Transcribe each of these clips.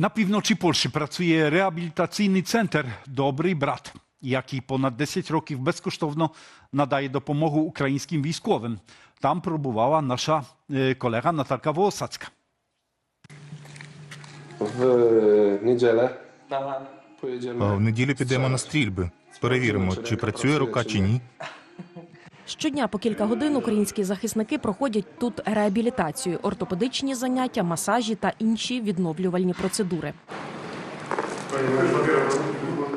Na півночі Польщі працює реабілітаційний центр Добрий брат, який понад 10 років безкоштовно надає допомогу українським військовим. Там пробувала наша колега Наталka Wołosacka. W niedzielę Ага. В неділю підемо на стрільби. Перевіримо, чи працює рука чи ні. Щодня по кілька годин українські захисники проходять тут реабілітацію, ортопедичні заняття, масажі та інші відновлювальні процедури.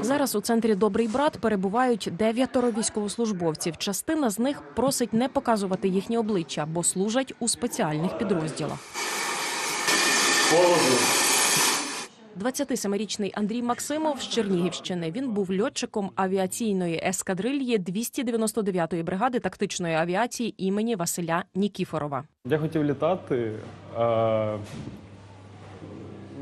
Зараз у центрі Добрий брат перебувають дев'ятеро військовослужбовців. Частина з них просить не показувати їхні обличчя, бо служать у спеціальних підрозділах. 27-річний Андрій Максимов з Чернігівщини. Він був льотчиком авіаційної ескадрильї 299-ї бригади тактичної авіації імені Василя Нікіфорова. Я хотів літати. А,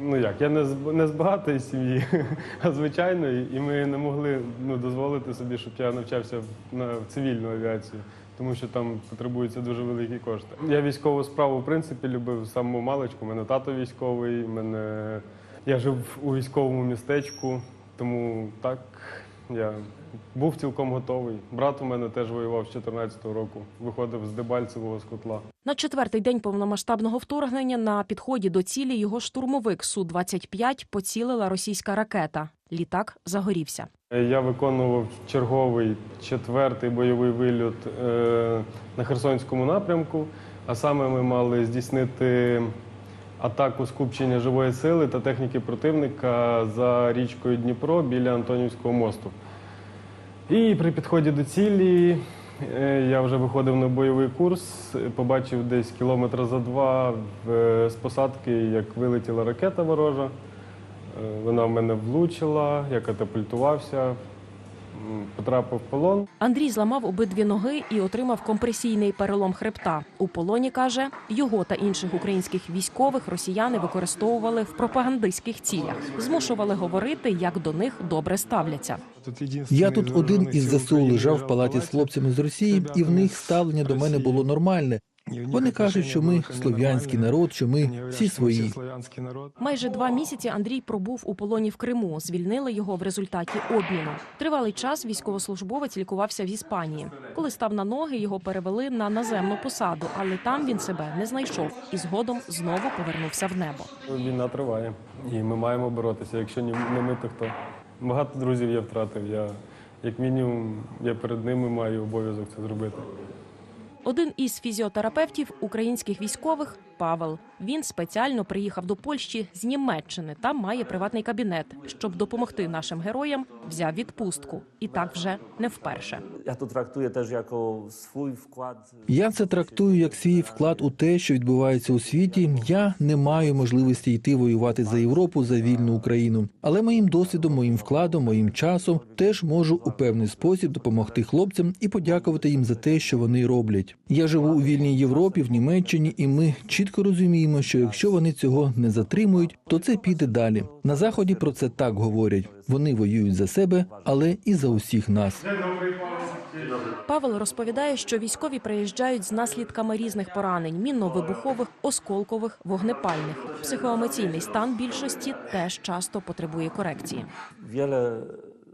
ну як, я не з, не з багатої сім'ї, а звичайної, і ми не могли ну, дозволити собі, щоб я навчався на в цивільну авіацію, тому що там потребуються дуже великі кошти. Я військову справу, в принципі, любив самого маличку. Мене тато військовий, мене... я жив у військовому містечку, тому так я був цілком готовий. Брат у мене теж воював з 14-го року, виходив з Дебальцевого з котла. На четвертий день повномасштабного вторгнення на підході до цілі його штурмовик Су-25 поцілила російська ракета. Літак загорівся. Я виконував черговий четвертий бойовий вильот е, на Херсонському напрямку. А саме ми мали здійснити атаку скупчення живої сили та техніки противника за річкою Дніпро біля Антонівського мосту. І при підході до цілі е, я вже виходив на бойовий курс, е, побачив десь кілометра за два з посадки, як вилетіла ракета ворожа. Е, Вона в мене влучила, я катапультувався, потрапив в полон. Андрій зламав обидві ноги і отримав компресійний перелом хребта. У полоні каже, його та інших українських військових росіяни використовували в пропагандистських цілях, змушували говорити, як до них добре ставляться. Я тут один із ЗСУ лежав в палаті з хлопцями з Росії, і в них ставлення до мене було нормальне. Вони кажуть, що ми слов'янський народ, що ми всі свої. Майже два місяці Андрій пробув у полоні в Криму. Звільнили його в результаті обміну. Тривалий час військовослужбовець лікувався в Іспанії. Коли став на ноги, його перевели на наземну посаду, але там він себе не знайшов і згодом знову повернувся в небо. Війна триває, і ми маємо боротися. Якщо ні- не ми, то хто? Багато друзів я втратив. Я, як мінімум, я перед ними маю обов'язок це зробити. Один із фізіотерапевтів українських військових Павел. Він спеціально приїхав до Польщі з Німеччини. Там має приватний кабінет. Щоб допомогти нашим героям, взяв відпустку. І так вже не вперше. Ja to traktuję też jako swój wkład. Я це трактую як свій вклад у те, що відбувається у світі. Я не маю можливості йти воювати за Європу, за вільну Україну. Але моїм досвідом, моїм вкладом, моїм часом теж можу у певний спосіб допомогти хлопцям і подякувати їм за те, що вони роблять. Я живу у вільній Європі, в Німеччині, і ми чітко розуміємо, що якщо вони цього не затримують, то це піде далі. На заході про це так говорять. Вони воюють за себе, але і за усіх нас. Павел розповідає, що військові приїжджають з наслідками різних поранень: мінно-вибухових, осколкових, вогнепальних. Психоемоційний стан більшості теж часто потребує корекції.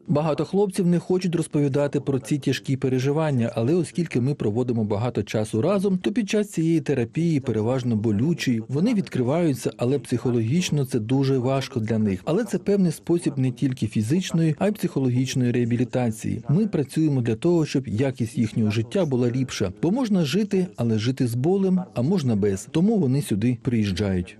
Багато хлопців не хочуть розповідати про ці тяжкі переживання, але оскільки ми проводимо багато часу разом, то під час цієї терапії, переважно болючої, вони відкриваються, але психологічно це дуже важко для них. Але це певний спосіб не тільки фізичної, а й психологічної реабілітації. Ми працюємо для того, щоб якість їхнього життя була ліпша, бо можна жити, але жити з болем, а можна без. Тому вони сюди приїжджають.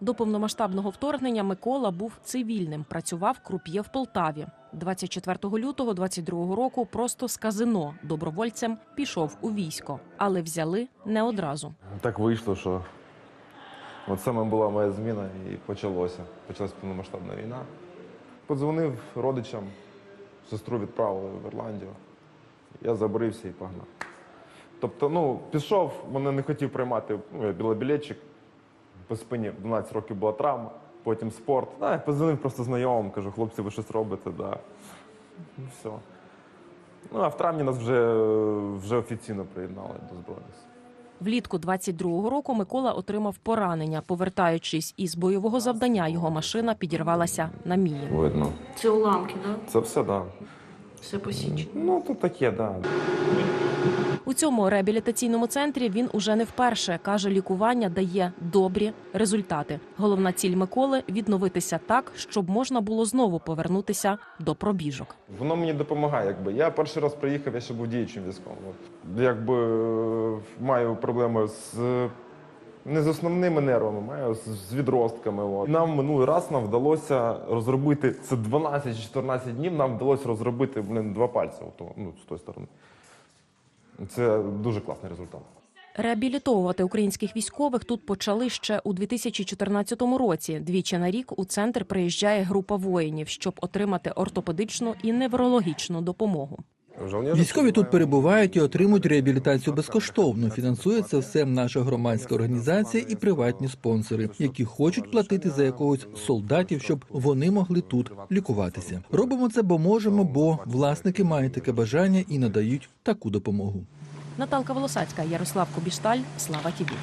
До повномасштабного вторгнення Микола був цивільним, працював круп'є в Полтаві. 24 лютого 22 року просто з казино добровольцем пішов у військо, але взяли не одразу. Так вийшло, що от саме була моя зміна і почалося. Почалась повномасштабна війна. Подзвонив родичам, сестру відправили в Ірландію. Я заборився і погнав. Тобто, ну, пішов, мене не хотів приймати ну, білобілетчик. По спині 12 років була травма, потім спорт. А, я подзвонив просто знайомим, кажу, хлопці, ви щось робите, да. Ну, все. Ну, а в травні нас вже, вже офіційно приєднали до Збройних сил. Влітку 22-го року Микола отримав поранення. Повертаючись із бойового завдання, його машина підірвалася на міні. Видно. Це уламки, да? Це все, так. Все посічено. Ну, то таке, так. У цьому реабілітаційному центрі він уже не вперше каже, лікування дає добрі результати. Головна ціль Миколи відновитися так, щоб можна було знову повернутися до пробіжок. Воно мені допомагає. Якби. Я перший раз приїхав, я ще був діючим військовим. Якби е, маю проблеми з. Не з основними нервами, маю з- відростками. От. Нам минулий раз нам вдалося розробити це 12 чи 14 днів. Нам вдалося розробити блин, два пальці. Ото, ну, з тої сторони. Це дуже класний результат. Реабілітовувати українських військових тут почали ще у 2014 році. Двічі на рік у центр приїжджає група воїнів, щоб отримати ортопедичну і неврологічну допомогу. Військові тут перебувають і отримують реабілітацію безкоштовно. Фінансує це все наша громадська організація і приватні спонсори, які хочуть платити за якогось солдатів, щоб вони могли тут лікуватися. Робимо це, бо можемо, бо власники мають таке бажання і надають таку допомогу. Наталка Волосацька, Ярослав Кобішталь, Слава Тіві.